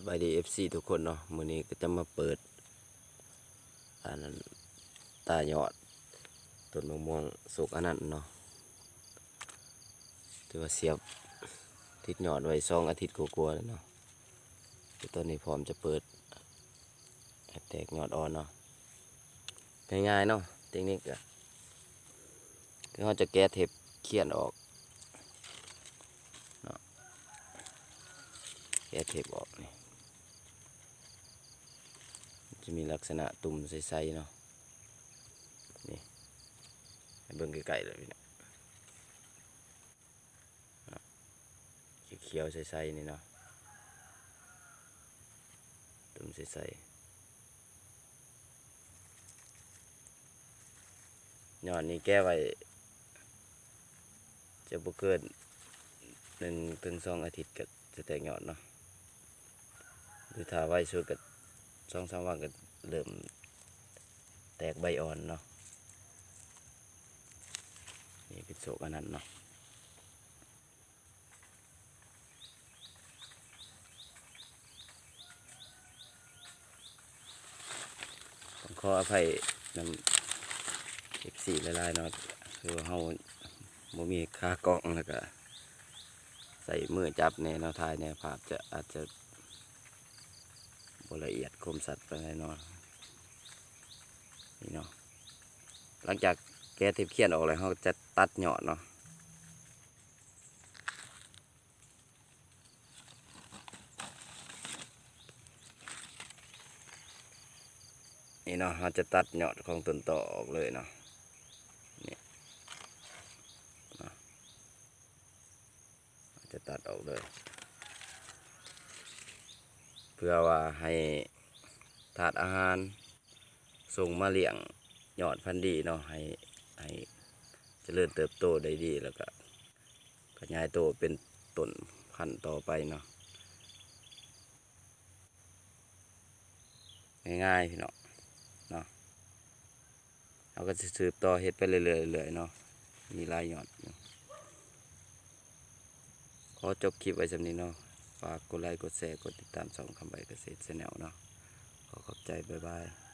สบายดีเอฟซีทุกคนเนาะมือนี้ก็จะมาเปิดอันนั้นตายอดต้นมะม่วงสุกอันนั้นเนาะถือว่าเสียบติดยอดไว้สองอาทิตย์กลัวๆแล้วเนาะต่ตอนนี้พร้อมจะเปิดแตกยอดอ่อนเนาะง่ายๆเนาะเทคนิคอะคือเขาจะแก้เทปเขียนออกเนาะแก้เทปออกนี่ จะมีลักษณะตุ่มใสๆเนาะนี่เบิ่งไกลๆเลยพี่นะเนะเขียวๆใสๆนี่เนาะตุ่มใสๆยอดนี้แก้ไว้จะบ่เกินหนึ่งถึงสองอาทิตย์ก็จะแตกยอดเนาะหรือถ้าไว้สุดก็ สองสามวันก็เริ่มแตกใบอ่อนเนาะนี่เป็นโศกอันนั้นเนาะต้องขออภัยนำเอฟซีลายๆเนาะคือเฮาบ่มีค่ากล้องแล้วก็ใส่มือจับในเนาะทายเนี่ยภาพจะอาจจะ บละเอียดคมสัตว์ไปเลยเนาะนี่เนาะหลังจากแกะเทปเขียนออกแล้วเขาจะตัดหยอดเนาะนี่เนาะเขาจะตัดหยอดของต้นต่อออกเลยเนาะนี่เราจะตัดออกเลย เพื่อว่าให้ถาดอาหารส่งมาเลี้ยงยอดพันธุ์ดีเนาะให้ให้เจริญเติบโตได้ดีแล้วก็ขยายโตเป็นต้นพันธุ์ต่อไปเนาะง่ายๆพี่เนาะเนาะเราก็จะสืบต่อเฮ็ดไปเรื่อยๆเรื่อยๆเนาะมีลายยอดขอจบคลิปไว้สำนี้เนาะ ฝากกดไลค์กดแชร์กดติดตามช่องคำใบเกษตรแนลเนาะขอขอบใจ บ๊ายบาย